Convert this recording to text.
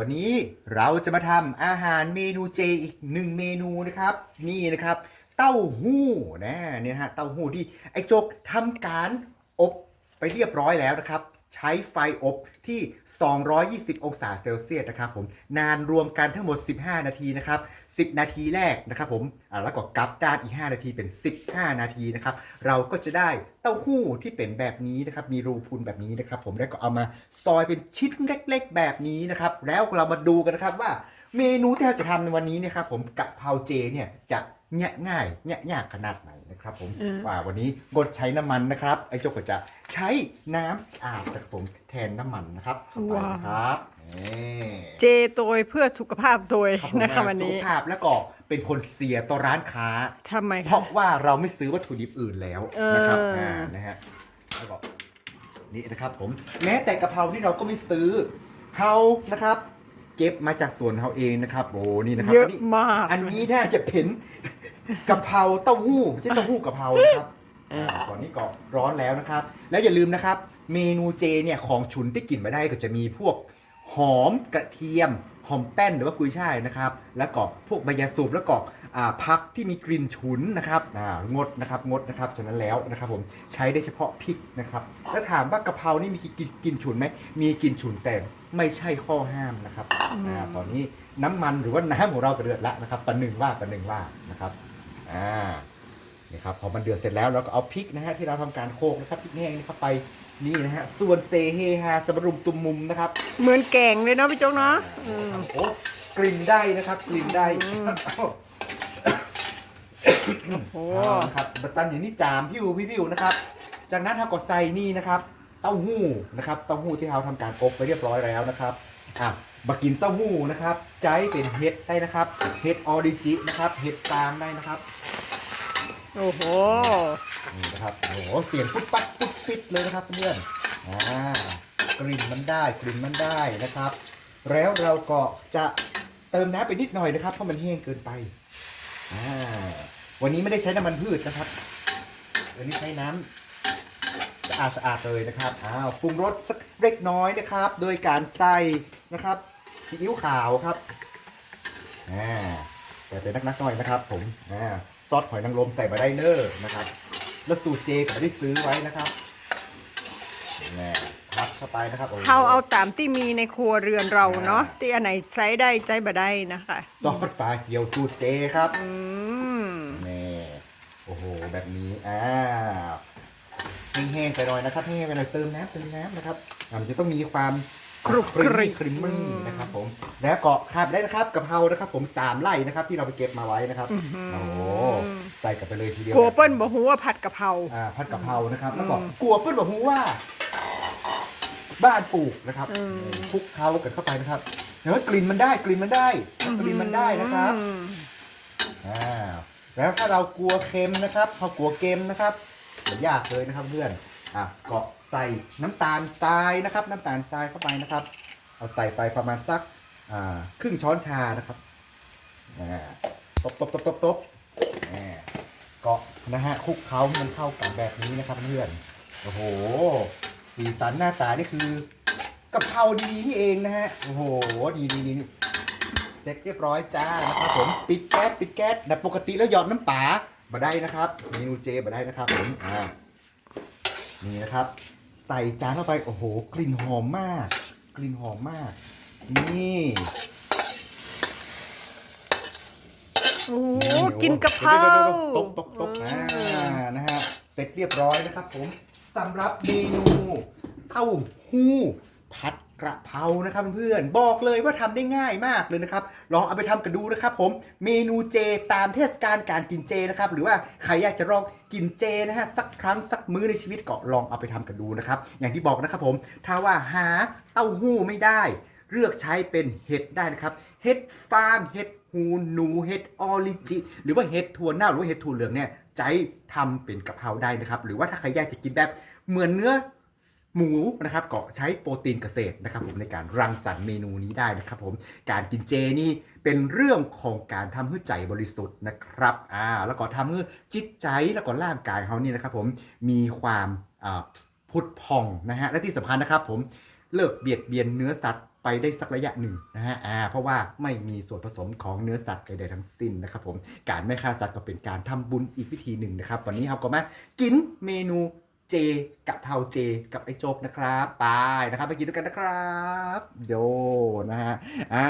วันนี้เราจะมาทำอาหารเมนูเจอีกหนึ่งเมนูนะครับ นี่นะครับ เต้าหู้นะเนี่ยนะฮะเต้าหู้ที่ไอ้โจกทำการอบไปเรียบร้อยแล้วนะครับ ใช้ไฟอบที่ 220 องศาเซลเซียสนะครับผมนานรวมกันทั้งหมด 15 นาทีนะครับ 10 นาทีแรกนะครับผมแล้วก็กลับด้านอีก 5 นาทีเป็น 15 นาทีนะครับ เราก็จะได้เต้าหู้ที่เป็นแบบนี้นะครับ มีรูพุนแบบนี้นะครับ ผมแล้วก็เอามาซอยเป็นชิ้นเล็ก ๆ แบบนี้นะครับ แล้วเรามาดูกันนะครับว่าเมนูที่เราจะทำในวันนี้นะครับผมกะเพราเจเนี่ยจะ เนี่ยง่ายเนี่ยยากขนาดไหนนะครับผมอืม ว่าวันนี้งดใช้น้ำมันนะครับไอ้โจกก็จะใช้น้ำสะอาดนะครับผมแทนน้ำมันนะครับเข้าไปนะครับนี่ เจโดยเพื่อสุขภาพโดยครับผมนะคะวันสุนี้ขภาพแล้วก็เป็นผลเสียต่อร้านค้า ทำไมเพคะ ราะว่าเราไม่ซื้อวัตถุดิบอื่นแล้วนะครับเอออ่อ่านะฮะแล้วก็นี่นะครับผมแม้แต่กะเพราที่เราก็ไม่ซื้อเฮานะครับ เก็บมาจากสวนเฮาเองนะครับโอ้นี่นะครับเยอะนนี้มาก อันนี้น่าจะเป็น กะเพราเต้าหู้ไม่ใช่เต้าหู้กะเพรานะครับอ่าก่อนนี้ก็ร้อนแล้วนะครับ แล้วอย่าลืมนะครับ เมนูเจเนี่ยของฉุนที่กินมาได้ก็จะมีพวกหอมกระเทียม หอมแป้นหรือว่ากุยช่ายนะครับ แล้วก็พวกใบยาสูบแล้วก็อ่าพักที่มีกลิ่นฉุนนะครับอ่างดนะครับงดนะครับฉะนั้นแล้วนะครับผมใช้ได้เฉพาะพริกนะครับแล้วถามว่ากะเพรานี่มีกลิ่นกลิ่นฉุนไหมมีกลิ่นฉุนแต่ไม่ใช่ข้อห้ามนะครับอ่าตอนนี้น้ำมันหรือว่าน้ำของเราก็เดือดละนะครับประหนึ่งว่าประหนึ่งว่านะครับ อ่านี่ครับพอมันเดือดเสร็จแล้วเราก็เอาพริกนะฮะที่เราทำการโขลกนะครับพริกแห้งนี่เข้าไปนี่นะฮะส่วนเซเฮฮาสบรุมตุมมุมนะครับ เหมือนแกงเลยเนาะพี่โจ๊กเนาะอืมโอ้กลิ่นได้นะครับกลิ่นได้อืมโอ้เอาละครับบัตตันอย่างนี้จามพิวพิวนะครับ จากนั้นเราก็ใส่นี่นะครับ เต้าหู้นะครับเต้าหู้ที่เราทำการอบไปเรียบร้อยแล้วนะครับอะมากินเต้าหู้นะครับ ใจเป็นเห็ดได้นะครับเห็ดออริจินะครับเห็ดฟางได้นะครับโอ้โหนี่นะครับโอ้โหเสียงปุ๊บปั๊บปุ๊บปิดเลยนะครับเพื่อนอ่ากลิ่นมันได้กลิ่นมันได้นะครับ แล้วเราก็จะเติมน้ำไปนิดหน่อยนะครับ เพราะมันแห้งเกินไปอ่าวันนี้ไม่ได้ใช้น้ำมันพืชนะครับวันนี้ใช้น้ำ สะอาดสะอาดเลยนะครับอ้าวปรุงรสสักเล็กน้อยนะครับ โดยการใส่นะครับซีอิ๊วขาวครับอ่าแต่เป็นนักๆหน่อยนะครับ ผมอ่าซอสหอยนางรมใส่มาได้เนอร์นะครับ แล้วสูตรเจก็ไม่ได้ซื้อไว้นะครับแน่พัดเข้าไปนะครับโโห เขาเอาตามที่มีในครัวเรือนเราเนาะที่อันไหนใช้ได้ใช้บ่ได้นะคะซอสฟ้าเขียวสูตรเจครับ อืม นี่ โอ้โห แบบนี้ อ่า แห้งๆไปหน่อยนะครับแห้งๆไปหน่อยเติมน้ำเติมน้ำนะครับอ่ามันจะต้องมีความกรุบครีกมริมี่บครีมมี่นะครับผมแล้วก็ขาดได้นะครับกะเพรานะครับ ผมสามไร่นะครับ ที่เราไปเก็บมาไว้นะครับโอ้โหใส่กันไปเลยทีเดียวกลัวเปิ้ลบอกหูว่าผัดกะเพราอ่าผัดกะเพรานะครับ แล้วก็กลัวเพื่อนบอกว่า บ้านปลูกนะครับอืมคลุกเคล้ากันเข้าไปนะครับเดี๋ยวกลิ่นมันได้กลิ่นมันได้กลิ่นมันได้นะครับอืมอ่าแล้วถ้าเรากลัวเค็มนะครับเขากลัวเค็มนะครับ อย่ายากเลยนะครับเพื่อนอะก็ใส่น้ำตาลทรายนะครับ น้ำตาลทรายเข้าไปนะครับ เอาใส่ไปประมาณสักอ่าครึ่งช้อนชานะครับตบตบตบตบตบอ่าก็นะฮะคลุกเคล้าให้มันเข้ากันแบบนี้นะครับเพื่อนโอ้โหสีสันหน้าตานี่คือกะเพราดีๆนี่เองนะฮะโอ้โหดีดีดีเสร็จเรียบร้อยจ้านะครับผมปิดแก๊สปิดแก๊สแต่ปกติแล้วหยอดน้ำปลา มาได้นะครับเมนูเจมาได้นะครับผมอ่านี่นะครับ ใส่จานเข้าไปโอ้โห กลิ่นหอมมาก กลิ่นหอมมาก นี่โอ้โหนี่กินกะเพราดี๋ยวๆๆๆตกตกตกอ่านะฮะเสร็จเรียบร้อยนะครับผมสำหรับเมนูเต้าหู้ผัด กระเพรานะครับเพื่อนๆบอกเลยว่าทำได้ง่ายมากเลยนะครับ ลองเอาไปทำกันดูนะครับผมเมนูเจตามเทศกาลการกินเจนะครับ หรือว่าใครอยากจะลองกินเจนะฮะสักครั้งสักมื้อในชีวิตก็ลองเอาไปทำกันดูนะครับ อย่างที่บอกนะครับผมถ้าว่าหาเต้าหู้ไม่ได้ เลือกใช้เป็นเห็ดได้นะครับเห็ดฟางเห็ดหูหนูเห็ดออริจิ หรือว่าเห็ดถั่วเน่าหรือว่าเห็ดถั่วเหลืองเนี่ยใจทำเป็นกะเพราได้นะครับ หรือว่าถ้าใครอยากจะกินแบบเหมือนเนื้อ หมูนะครับก็ใช้โปรตีนเกษตรนะครับผมในการรังสรรค์เมนูนี้ได้นะครับผมการกินเจนี่เป็นเรื่องของการทำให้ใจบริสุทธิ์นะครับอ่าแล้วก็ทำให้จิตใจแล้วก็ร่างกายเขานี่นะครับผมมีความผุดพองนะฮะและที่สำคัญนะครับผมเลิกเบียดเบียนเนื้อสัตว์ไปได้สักระยะหนึ่งนะฮะ อ่า เพราะว่าไม่มีส่วนผสมของเนื้อสัตว์ใดๆทั้งสิ้นนะครับผม การไม่ฆ่าสัตว์ก็เป็นการทำบุญอีกวิธีหนึ่งนะครับ วันนี้เราก็มากินเมนู เจกับเผาเจกับไอ้โจ๊กนะครับไปนะครับไปกินด้วยกันนะครับ โยนะฮะอ่า